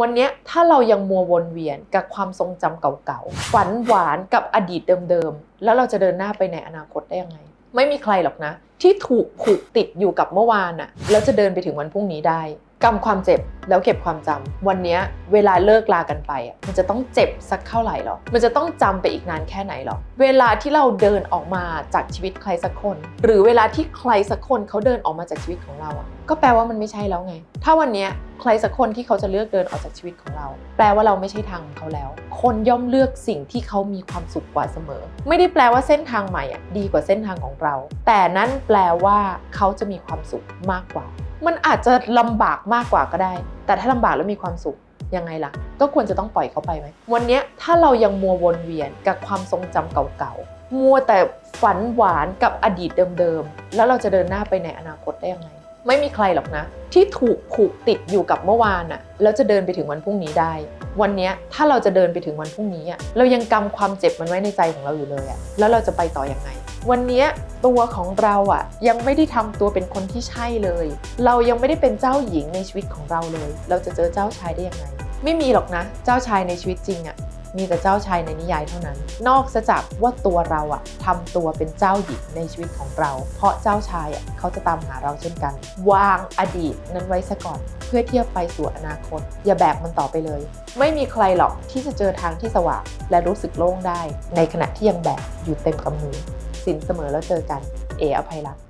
วันนี้ถ้าเรายังมัววนเวียนกับความทรงจำเก่าๆ ฝันหวานกับอดีตเดิมๆ แล้วเราจะเดินหน้าไปในอนาคตได้ยังไง ไม่มีใครหรอกนะ ที่ถูกผูกติดอยู่กับเมื่อวานอะแล้วจะเดินไปถึงวันพรุ่งนี้ได้กำความเจ็บแล้วเก็บความจำวันนี้เวลาเลิกลากันไปอะมันจะต้องเจ็บสักเท่าไหร่หรอ มันจะต้องจำไปอีกนานแค่ไหนหรอ เวลาที่เราเดินออกมาจากชีวิตใครสักคน หรือเวลาที่ใครสักคนเขาเดินออกมาจากชีวิตของเราอะก็แปลว่ามันไม่ใช่แล้วไง ถ้าวันนี้ ใครสักคนที่เขาจะเลือกเดินออกจากชีวิตของเรา แปลว่าเราไม่ใช่ทางของเขาแล้ว คนย่อมเลือกสิ่งที่เขามีความสุขกว่าเสมอ ไม่ได้แปลว่าเส้นทางใหม่อะดีกว่าเส้นทางของเรา แต่นั่นแปลว่าเขาจะมีความสุขมากกว่า มันอาจจะลำบากมากกว่าก็ได้ แต่ถ้าลำบากแล้วมีความสุขยังไงล่ะ ก็ควรจะต้องปล่อยเขาไปไหม วันนี้ถ้าเรายังมัววนเวียนกับความทรงจำเก่าๆ มัวแต่ฝันหวานกับอดีตเดิมๆ แล้วเราจะเดินหน้าไปในอนาคตได้ยังไง ไม่มีใครหรอกนะ ที่ถูกผูกติดอยู่กับเมื่อวานอะแล้วจะเดินไปถึงวันพรุ่งนี้ได้ วันนี้ถ้าเราจะเดินไปถึงวันพรุ่งนี้อะเรายังกำความเจ็บมันไว้ในใจของเราอยู่เลยอะแล้วเราจะไปต่อยังไง วันนี้ตัวของเราอะยังไม่ได้ทำตัวเป็นคนที่ใช่เลย เรายังไม่ได้เป็นเจ้าหญิงในชีวิตของเราเลย เราจะเจอเจ้าชายได้ยังไง ไม่มีหรอกนะ เจ้าชายในชีวิตจริงอะ มีแต่เจ้าชายในนิยายเท่านั้น นอกจากว่าตัวเราอะทำตัวเป็นเจ้าหญิงในชีวิตของเรา เพราะเจ้าชายอะเขาจะตามหาเราเช่นกัน วางอดีตนั้นไว้ซะก่อน เพื่อเทียบไปสู่อนาคต อย่าแบกมันต่อไปเลย ไม่มีใครหรอกที่จะเจอทางที่สว่างและรู้สึกโล่งได้ ในขณะที่ยังแบกอยู่เต็มกำมือสินเสมอแล้วเจอกัน เออภัยรัตน์